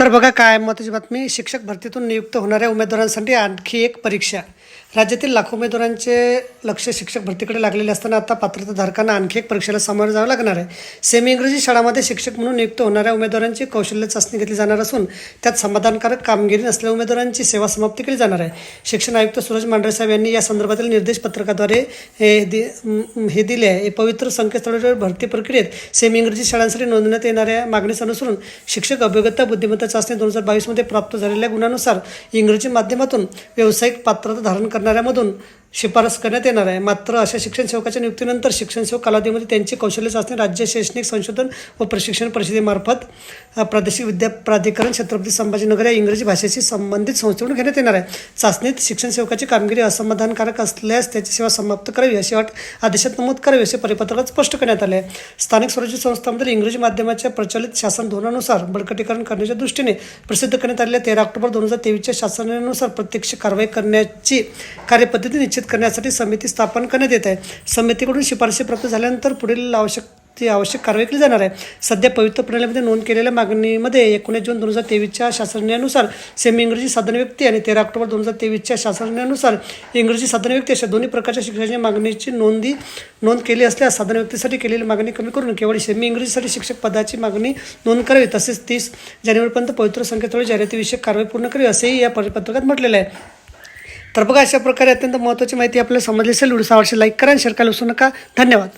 तर बघा काय महत्त्वाची बातमी शिक्षक भरतीतून नियुक्त होणाऱ्या उमेदवारांसाठी आणखी एक परीक्षा. राज्यातील लाखो उमेदवारांचे लक्ष शिक्षक भरतीकडे लागलेले असताना आता पात्रताधारकांना आणखी एक परीक्षेला सामोरं जावं लागणार आहे. सेमी इंग्रजी शाळामध्ये शिक्षक म्हणून नियुक्त होणाऱ्या उमेदवारांची कौशल्य चाचणी घेतली जाणार असून त्यात समाधानकारक कामगिरी नसलेल्या उमेदवारांची सेवा समाप्ती केली जाणार आहे. शिक्षण आयुक्त सूरज मांढरे साहेब यांनी या संदर्भातील निर्देश पत्रकाद्वारे हे दि हे दिले आहे. हे पवित्र संकेतस्थळावर भरती प्रक्रियेत सेमी इंग्रजी शाळांसाठी नोंदवण्यात येणाऱ्या मागणीस अनुसरून शिक्षक अभियोगता बुद्धिमत्ता चाचणी दोन हजार बावीसमध्ये प्राप्त झालेल्या गुणानुसार इंग्रजी माध्यमातून व्यावसायिक पात्रता धारण करणाऱ्यामधून शिफारस करण्यात येणार आहे. मात्र अशा शिक्षण सेवकाच्या नियुक्तीनंतर शिक्षण सेवक कालावधीमध्ये त्यांची कौशल्य चाचणी राज्य शैक्षणिक संशोधन व प्रशिक्षण परिषदेमार्फत प्रादेशिक विद्या प्राधिकरण छत्रपती संभाजीनगर या इंग्रजी भाषेशी संबंधित संस्थेकडून घेण्यात येणार आहे. चाचणीत शिक्षण सेवकाची कामगिरी असमाधानकारक असल्यास त्याची सेवा समाप्त करावी अशी अट आदेशात नमूद करावी असे परिपत्रकात स्पष्ट करण्यात आले आहे. स्थानिक स्वराज्य संस्थांमधील इंग्रजी माध्यमाच्या प्रचलित शासन धोरणानुसार बळकटीकरण करण्याच्या दृष्टीने प्रसिद्ध करण्यात आलेल्या तेरा ऑक्टोबर दोन हजार तेवीसच्या शासनानुसार प्रत्यक्ष कारवाई करण्याची कार्यपद्धती निश्चित करण्यासाठी समिती स्थापन करण्यात येत आहे. समितीकडून शिफारशी प्राप्त झाल्यानंतर पुढील आवश्यक ती आवश्यक कारवाई केली जाणार आहे. सध्या पवित्र प्रणालीमध्ये नोंद केलेल्या मागणीमध्ये एकोणीस जून दोन हजार तेवीसच्या शासनानुसार सेमी इंग्रजी साधन व्यक्ती आणि तेरा ऑक्टोबर दोन हजार तेवीसच्या शासनानुसार इंग्रजी साधन व्यक्ती अशा दोन्ही प्रकारच्या शिक्षणाच्या मागणीची नोंदी नोंद केली असल्यास साधन व्यक्तीसाठी केलेली मागणी कमी करून केवळ सेमी इंग्रजीसाठी शिक्षक पदाची मागणी नोंद करावी. तसेच तीस जानेवारीपर्यंत पवित्र संकेतस्थळी जाहिरातीविषयक कारवाई पूर्ण करावी असेही या परिपत्रकात म्हटलेलं आहे. तर बघा अशा प्रकारे अत्यंत महत्त्वाची माहिती आपल्याला समजली असेल व्हिडिओ आवडशी लाईक करा आणि शेअर करायला विसरू नका. धन्यवाद.